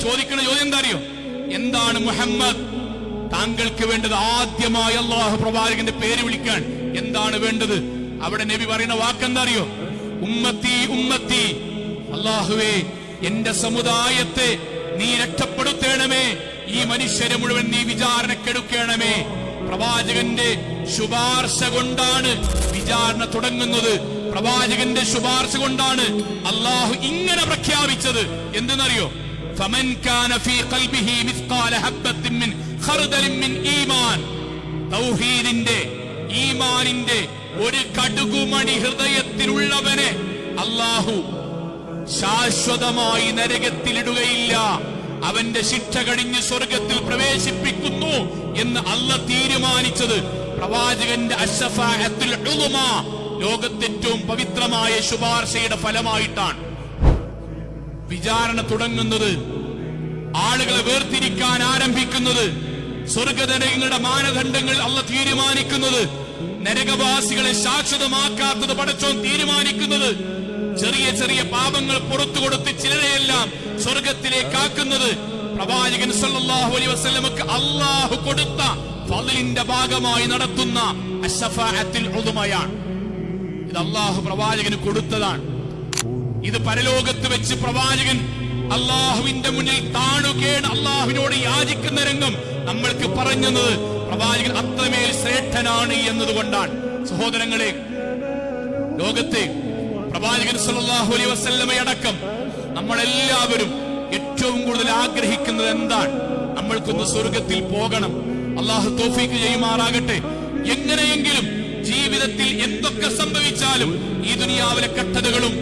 ചോദിക്കുന്ന ചോദ്യം എന്താ അറിയോ എന്താണ് മുഹമ്മദ്? താങ്കൾക്ക് വേണ്ടത് ആദ്യമായി അള്ളാഹു പ്രവാചകന്റെ പേര് വിളിക്കാൻ എന്താണ് വേണ്ടത്? അവിടെ നബി പറയുന്ന വാക്കെന്താ അറിയോ ഉമ്മത്തി ഉമ്മത്തി അള്ളാഹുവേ എന്റെ സമുദായത്തെ നീ രക്ഷപ്പെടുത്തേണമേ. ഈ മനുഷ്യരെ മുഴുവൻ നീ വിചാരണക്കെടുക്കണമേ. പ്രവാചകന്റെ ശുപാർശ കൊണ്ടാണ് വിചാരണ തുടങ്ങുന്നത്. പ്രവാചകന്റെ ശുപാർശ കൊണ്ടാണ് അള്ളാഹു ഇങ്ങനെ പ്രഖ്യാപിച്ചത്. എന്തെന്നറിയോ? فمن كان في قلبه مثقال حبة من خردل من إيمان തൗഹീദിന്റെ ഈമാനിന്റെ ഒരു കടുകുമണി ഹൃദയത്തിലുള്ളവനെ അള്ളാഹു ശാശ്വതമായി നരകത്തിലിടുകയില്ല അവന്റെ ശിക്ഷ കഴിഞ്ഞ് സ്വർഗത്തിൽ പ്രവേശിപ്പിക്കുന്നു എന്ന് അല്ല തീരുമാനിച്ചത് പ്രവാചകന്റെ അഷഫാഅത്തുൽ ഉളുമ ലോകത്തേറ്റവും പവിത്രമായ ശുപാർശയുടെ ഫലമായിട്ടാണ് വിചാരണ തുടങ്ങുന്നത് ആളുകളെ വേർതിരിക്കാൻ ആരംഭിക്കുന്നത് സ്വർഗനരകങ്ങളുടെ മാനദണ്ഡങ്ങൾ അല്ല തീരുമാനിക്കുന്നത് നരകവാസികളെ ശാശ്വതമാക്കാത്തത് പടച്ചോൻ തീരുമാനിക്കുന്നത് ചെറിയ ചെറിയ പാപങ്ങൾ പുറത്തു കൊടുത്ത് ചിലരെയെല്ലാം സ്വർഗത്തിലേക്കാക്കുന്നത് പ്രവാചകൻ സല്ലല്ലാഹു അലൈഹി വസല്ലമക്ക് അള്ളാഹു കൊടുത്ത ഫളിന്റെ ഭാഗമായി നടത്തുന്ന അശ്ശഫാഅത്തുൽ ഉദുമയാണ് ഇത് അള്ളാഹു പ്രവാചകന് കൊടുത്തതാണ്. ഇത് പരലോകത്ത് വെച്ച് പ്രവാചകൻ അള്ളാഹുവിന്റെ മുന്നിൽ താണുകേണ് അള്ളാഹുവിനോട് യാചിക്കുന്ന രംഗം നമ്മൾക്ക് പറഞ്ഞത് പ്രവാചകൻ അത്രമേൽ ശ്രേഷ്ഠനാണ് എന്നതുകൊണ്ടാണ്. സഹോദരങ്ങളെ ലോകത്തെ പ്രവാചകൻ സല്ലല്ലാഹു അലൈഹി വസല്ലമയടക്കം നമ്മളെല്ലാവരും ഏറ്റവും കൂടുതൽ ആഗ്രഹിക്കുന്നത് എന്താണ്? നമ്മൾക്കൊന്ന് സ്വർഗത്തിൽ പോകണം. അള്ളാഹു തോഫീക്ക് ചെയ്യുമാറാകട്ടെ. എങ്ങനെയെങ്കിലും ജീവിതത്തിൽ എന്തൊക്കെ സംഭവിച്ചാലും ഈ ദുനിയാവിലെ കട്ടതകളും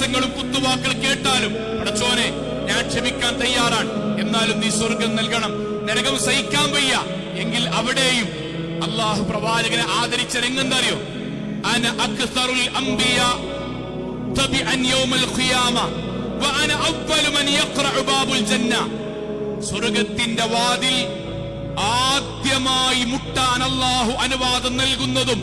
പരിഹാസങ്ങളും കുത്തുവാക്കൾ കേട്ടാലും അടച്ചോനെ ഞാൻ ക്ഷമിക്കാൻ തയ്യാറാണ്. എന്നാലും നീ സ്വർഗം നൽകണം. നരകം സഹിക്കാൻ വയ്യ. എങ്കിൽ അവിടെയും അള്ളാഹു പ്രവാചകനെ ആദരിച്ച രംഗെന്തറിയോ സ്വർഗത്തിന്റെ വാതിൽ ആദ്യമായി മുട്ടാൻ അള്ളാഹു അനുവാദം നൽകുന്നതും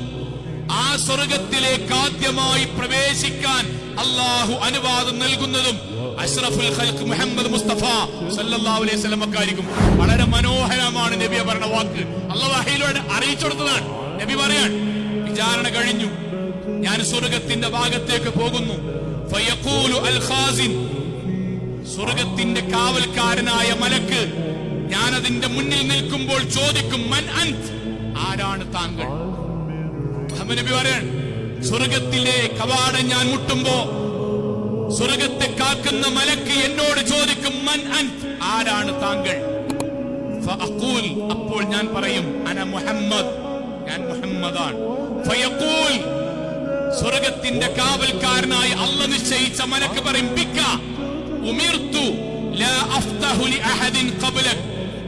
ആ സ്വർഗത്തിലേക്ക് ആദ്യമായി പ്രവേശിക്കാൻ അള്ളാഹു അനുവാദം നൽകുന്നതും അഷ്റഫുൽ ഖൽഖ് മുഹമ്മദ് മുസ്തഫ സല്ലല്ലാഹു അലൈഹി വസല്ലം വസല്ലമക്കായിരിക്കും വളരെ മനോഹരമാണ് നബി പറഞ്ഞ വാക്ക്. അള്ളാഹു വഹയിലൂടെ അറിയിച്ചു കൊടുത്തതാണ്. നബി പറയാൻ വിചാരണ കഴിഞ്ഞു. ഞാൻ സ്വർഗത്തിന്റെ ഭാഗത്തേക്ക് പോകുന്നു. ഫയഖൂലു അൽ ഖാസിൻ സ്വർഗത്തിന്റെ കാവൽക്കാരനായ മലക്ക് ഞാൻ അതിന്റെ മുന്നിൽ നിൽക്കുമ്പോൾ ചോദിക്കും മൻ അൻത്? ആരാണ് താങ്കൾ? നബി പറയാൻ സ്വർഗത്തിലെ കവാടം ഞാൻ മുട്ടുമ്പോ സ്വർഗത്തെ കാക്കുന്ന മലക്ക് എന്നോട് ചോദിക്കും മൻ അൻ ആരാണ് താങ്കൾ? അപ്പോൾ ഞാൻ പറയും അന മുഹമ്മദ്. ഞാൻ മുഹമ്മദാണ്. സ്വർഗത്തിന്റെ കാവൽക്കാരനായി അല്ല നിശ്ചയിച്ച മലക്ക് പറയും ലാ അഫ്തഹു ലി അഹദിൻ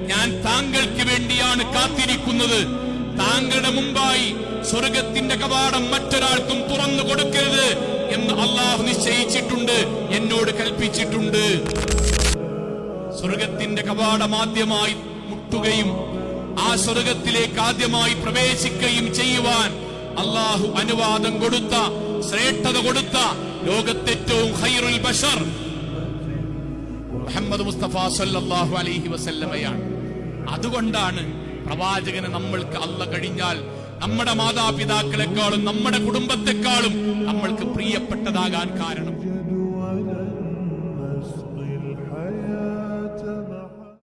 ഞാൻ താങ്കൾക്ക് വേണ്ടിയാണ് കാത്തിരിക്കുന്നത്. താങ്കളുടെ മുമ്പായി സ്വർഗത്തിന്റെ കവാടം മറ്റൊരാൾക്കും തുറന്നു കൊടുക്കരുത് എന്ന് അള്ളാഹു നിശ്ചയിച്ചിട്ടുണ്ട് എന്നോട് കൽപ്പിച്ചിട്ടുണ്ട്. സ്വർഗത്തിന്റെ കവാടം ആദ്യമായി മുട്ടുകയും ആ സ്വർഗത്തിലേക്ക് ആദ്യമായി പ്രവേശിക്കുകയും ചെയ്യുവാൻ അള്ളാഹു അനുവാദം കൊടുത്ത ശ്രേഷ്ഠത കൊടുത്ത ലോകത്തേറ്റവും ഖൈറുൽ ബഷർ മുഹമ്മദ് മുസ്തഫ സല്ലല്ലാഹു അലൈഹി വസല്ലമയാണ്. അതുകൊണ്ടാണ് പ്രവാചകന് നമ്മൾക്ക് അല്ല കഴിഞ്ഞാൽ നമ്മുടെ മാതാപിതാക്കളെക്കാളും നമ്മുടെ കുടുംബത്തെക്കാളും നമ്മൾക്ക് പ്രിയപ്പെട്ടതാകാൻ കാരണം.